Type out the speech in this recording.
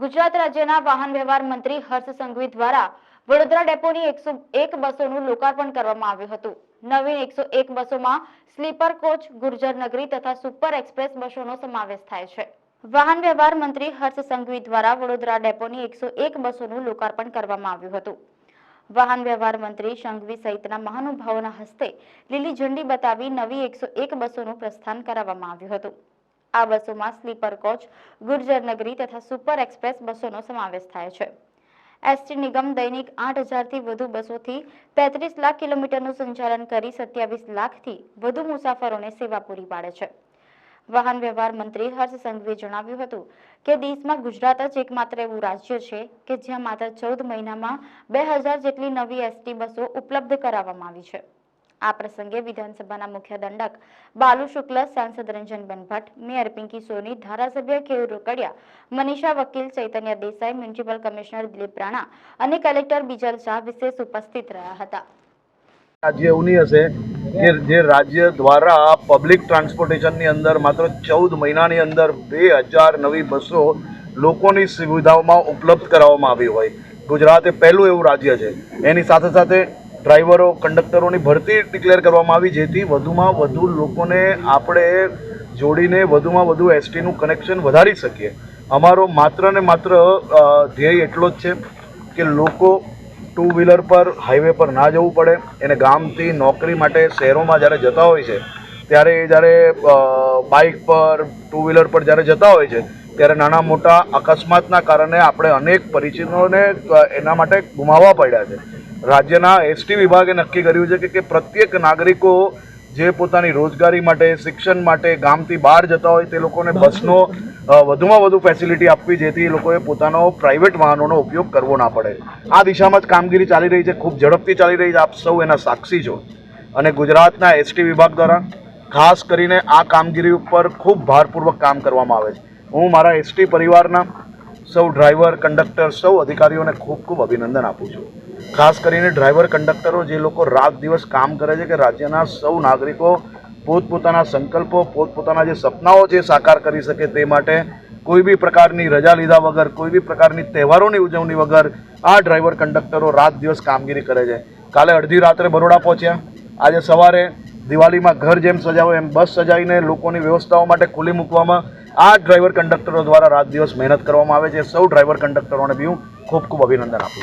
ગુજરાત રાજ્યના વાહન વ્યવહાર મંત્રી હર્ષ સંઘવી દ્વારા વડોદરા ડેપોની એકસો એક બસોનું લોકાર્પણ કરવામાં આવ્યું હતું. નવીન એકસો એક બસોમાં સ્લીપર કોચ, ગુર્જર નગરી તથા સુપર એક્સપ્રેસ બસોનો સમાવેશ થાય છે. વાહન વ્યવહાર મંત્રી હર્ષ સંઘવી દ્વારા વડોદરા ડેપોની એકસો એક બસોનું લોકાર્પણ કરવામાં આવ્યું હતું. વાહન વ્યવહાર મંત્રી સંઘવી સહિતના મહાનુભાવોના હસ્તે લીલી ઝંડી બતાવી નવી એકસો એક બસોનું પ્રસ્થાન કરાવવામાં આવ્યું હતું. આ બસોમાં સ્લીપર કોચ, ગુર્જર નગરી તથા સુપર એક્સપ્રેસ બસોનો સમાવેશ થાય છે. એસટી નિગમ દૈનિક આઠ હજારથી વધુ બસોથી તેત્રીસ લાખ કિલોમીટરનું સંચાલન કરી સત્યાવીસ લાખથી વધુ મુસાફરોને સેવા પૂરી પાડે છે. વાહન વ્યવહાર મંત્રી હર્ષ સંઘવીએ જણાવ્યું હતું કે દેશમાં ગુજરાત જ એકમાત્ર એવું રાજ્ય છે કે જ્યાં માત્ર ચૌદ મહિનામાં બે હજાર જેટલી નવી એસટી બસો ઉપલબ્ધ કરાવવામાં આવી છે. આ પ્રસંગે વિધાનસભાના મુખ્ય દંડક બાલુ શુક્લ, સાંસદ રંજનબેન ભટ્ટ, મેયર પિંકી સોની, ધારાસભ્ય કેયુર રોકડિયા, મનીષા વકીલ, ચૈતન્ય દેસાઈ, મ્યુનિસિપલ કમિશનર દિલીપ રાણા અને કલેક્ટર બીજલ શાહ વિશેષ ઉપસ્થિત રહ્યા હતા. રાજ્ય એવું નહીં હશે કે જે રાજ્ય દ્વારા પબ્લિક ટ્રાન્સપોર્ટેશનની અંદર માત્ર ચૌદ મહિનાની અંદર બે હજાર નવી બસો લોકોની સુવિધાઓમાં ઉપલબ્ધ કરાવવામાં આવી હોય. ગુજરાત એ પહેલું એવું રાજ્ય છે. એની સાથે સાથે ડ્રાઈવરો, કંડક્ટરોની ભરતી ડિક્લેર કરવામાં આવી, જેથી વધુમાં વધુ લોકોને આપણે જોડીને વધુમાં વધુ એસટીનું કનેક્શન વધારી શકીએ. અમારો માત્ર ને માત્ર ધ્યેય એટલો જ છે કે લોકો ટુ વ્હીલર પર હાઈવે પર ના જવું પડે. એને ગામથી નોકરી માટે શહેરોમાં જ્યારે જતા હોય છે, ત્યારે એ જ્યારે બાઇક પર ટુ વ્હીલર પર જ્યારે જતા હોય છે, ત્યારે નાના મોટા અકસ્માતના કારણે આપણે અનેક પરિચિતોને એના માટે ગુમાવવા પડ્યા છે. રાજ્યના એસટી વિભાગે નક્કી કર્યું છે કે- પ્રત્યેક નાગરિકો જે પોતાની રોજગારી માટે, શિક્ષણ માટે ગામથી બહાર જતા હોય તે લોકોને બસનો વધુમાં વધુ ફેસિલિટી આપવી જેથી એ લોકોએ પોતાનો પ્રાઇવેટ વાહનોનો ઉપયોગ કરવો ના પડે. આ દિશામાં જ કામગીરી ચાલી રહી છે, ખૂબ ઝડપથી ચાલી રહી છે. આપ સૌ એના સાક્ષી છો. અને ગુજરાતના એસટી વિભાગ દ્વારા ખાસ કરીને આ કામગીરી ઉપર ખૂબ ભારપૂર્વક કામ કરવામાં આવે છે. હું મારા એસટી પરિવારના સૌ ડ્રાઈવર કંડક્ટર સૌ અધિકારીઓને ખૂબ ખૂબ અભિનંદન આપું છું. ખાસ કરીને ડ્રાઈવર કંડક્ટરો જે લોકો રાત દિવસ કામ કરે છે કે રાજ્યના સૌ નાગરિકો પોતપોતાના સંકલ્પો, પોતપોતાના જે સપનાઓ છે સાકાર કરી શકે તે માટે કોઈ બી પ્રકારની રજા લીધા વગર, કોઈ બી પ્રકારની તહેવારોની ઉજવણી વગર આ ડ્રાઈવર કંડક્ટરો રાત દિવસ કામગીરી કરે છે. કાલે અડધી રાત્રે બરોડા પહોંચ્યા. આજે સવારે દિવાળીમાં ઘર જેમ સજાવો એમ બસ સજાવીને લોકોની વ્યવસ્થાઓ માટે ખુલ્લી મૂકવામાં આ ડ્રાઈવર કંડક્ટરો દ્વારા રાત દિવસ મહેનત કરવામાં આવે છે. સૌ ડ્રાઈવર કંડક્ટરોને બી હું ખૂબ ખૂબ અભિનંદન આપું